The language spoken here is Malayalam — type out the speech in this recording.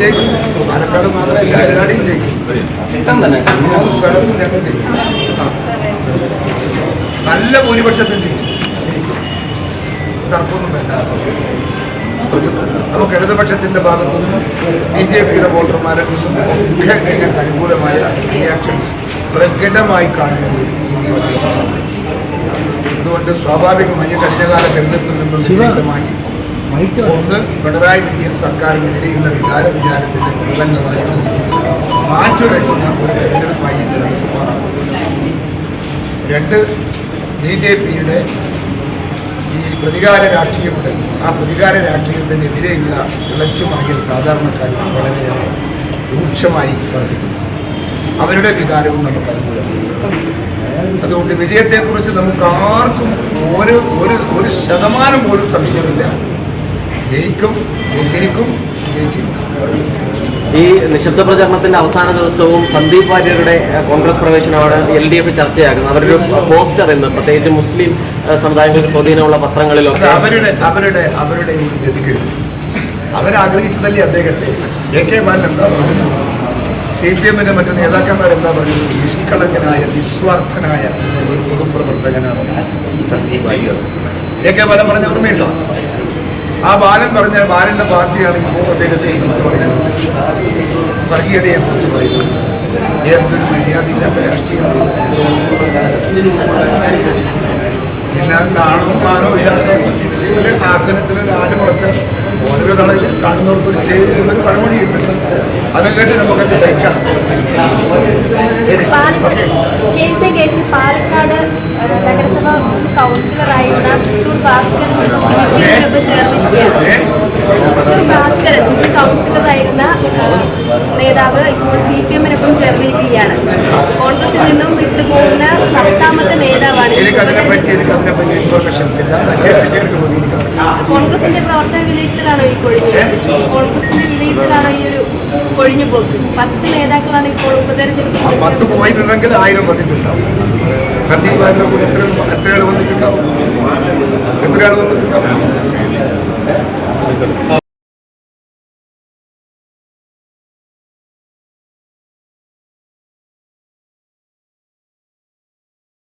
ജയിക്കും. പാലക്കാട് മാത്രമല്ല എല്ലാവരുടെയും ജയിക്കും. മൂന്ന് സ്ഥലത്തും രണ്ട് ജയിക്കും. നല്ല ഭൂരിപക്ഷത്തിൽ ജയിക്കും. ജയിക്കും. തർക്കമൊന്നും വേണ്ട. നമുക്ക് ഇടതുപക്ഷത്തിന്റെ ഭാഗത്തുനിന്നും ബി ജെ പിയുടെ വോട്ടർമാരെ നിന്നും ഒക്കെ അനുകൂലമായ റിയാക്ഷൻസ് പ്രകടമായി കാണുന്ന ഒരു രീതി വന്നിട്ടുണ്ട്. അതുകൊണ്ട് സ്വാഭാവികമായി കഴിഞ്ഞകാല തെരഞ്ഞെടുപ്പിൽ നിന്നും വ്യത്യസ്തമായി ഒന്ന് പിണറായി വിജയൻ സർക്കാരിനെതിരെയുള്ള വികാര വിചാരത്തിന്റെ പ്രതിബന്ധമായി മാറ്റുരയ്ക്കുന്ന ഒരു തെരഞ്ഞെടുപ്പായി തെരഞ്ഞെടുപ്പ് മാറാൻ രണ്ട് ബി ജെ പിയുടെ ഈ പ്രതികാര രാഷ്ട്രീയമുണ്ട് ആ പ്രതികാര രാഷ്ട്രീയത്തിനെതിരെയുള്ള ഇളച്ചുമറിയൽ സാധാരണക്കാരിൽ വളരെയേറെ രൂക്ഷമായി വർദ്ധിക്കുന്നു. അവരുടെ വികാരവും നമുക്ക് അനുഭവം അതുകൊണ്ട് വിജയത്തെക്കുറിച്ച് നമുക്ക് ആർക്കും ഒരു ഒരു ഒരു ശതമാനം പോലും സംശയമില്ല. ജയിക്കും ജയിച്ചിരിക്കും ജയിച്ചിരിക്കും. ഈ നിശബ്ദ പ്രചരണത്തിന്റെ അവസാന ദിവസവും സന്ദീപ് വാര്യരുടെ കോൺഗ്രസ് പ്രവേശനമാണ് എൽ ഡി എഫ് ചർച്ചയാക്കുന്നത് അവരുടെ പോസ്റ്റർ ഇന്ന് പ്രത്യേകിച്ച് മുസ്ലിം സമുദായങ്ങളുടെ സമുദായങ്ങൾക്ക് സ്വാധീനമുള്ള പത്രങ്ങളിലൊക്കെ. അവരുടെ അവരുടെ അവരുടെ ഒരു ഗതികേട്. അവരാഗ്രഹിച്ചതല്ലേ അദ്ദേഹത്തെ? എ കെ ബാലൻ എന്താ പറയുന്നത് സി പി എമ്മിന്റെ മറ്റു നേതാക്കന്മാർ എന്താ പറയുന്നത് നിഷ്കളങ്കനായ നിസ്വാർത്ഥനായ ഒരു പൊതുപ്രവർത്തകനാണ് സന്ദീപ് വാര്യർ. എ കെ ബാലൻ പറഞ്ഞ ഓർമ്മയുണ്ടോ? ആ ബാലൻ പറഞ്ഞ ബാലന്റെ പാർട്ടിയാണ് ഇപ്പോൾ അദ്ദേഹത്തെ എനിക്ക് പറയുന്നത്. വർഗീയതയെ കുറിച്ച് പറയുന്നത്. അദ്ദേഹത്തിന് മര്യാദയില്ലാത്ത രാഷ്ട്രീയമാണ്. പിന്നെ നാണോ മാനോ ഇല്ലാത്ത ഒരു ആസനത്തിൽ ഒരു ആൽ മുളച്ച് ഓരോ തളയിൽ കാണുന്നവർക്ക് ഒരു ചെയ്ത് എന്നൊരു പഴമൊഴിയുണ്ട്. അതൊക്കെ കേട്ട് നമുക്കൊക്കെ സഹിക്കാം. ശരി. ഓക്കെ. കൗൺസിലറായിരുന്ന പുത്തൂർ ഭാസ്കരൻ ചേർന്നിരിക്കുകയാണ്? പുത്തൂർ ഭാസ്കരൻ കൗൺസിലറായിരുന്ന നേതാവ് ഇപ്പോൾ സി പി എമ്മിനൊപ്പം ചേർന്നിരിക്കുകയാണ്. കോൺഗ്രസിൽ നിന്നും വിട്ടുപോകുന്ന പത്താമത്തെ നേതാവാണ് കോൺഗ്രസിന്റെ പ്രവർത്തന വിലയിരുത്തലാണോ ഈ കൊഴിഞ്ഞ് കോൺഗ്രസിന്റെ വിലയിരുത്തലാണോ ഈ ഒരു കൊഴിഞ്ഞു പോക്ക്? പത്ത് നേതാക്കളാണ് ഇപ്പോൾ ഉപതെരഞ്ഞെടുപ്പ് പത്ത് പോയിട്ടുണ്ടെങ്കിൽ ആയിരം വന്നിട്ടുണ്ടാവും. സന്ദീപ് കൂടെ എത്ര എത്ര ആൾ വന്നിട്ടുണ്ടാവും? എത്ര വന്നിട്ടുണ്ടാവും?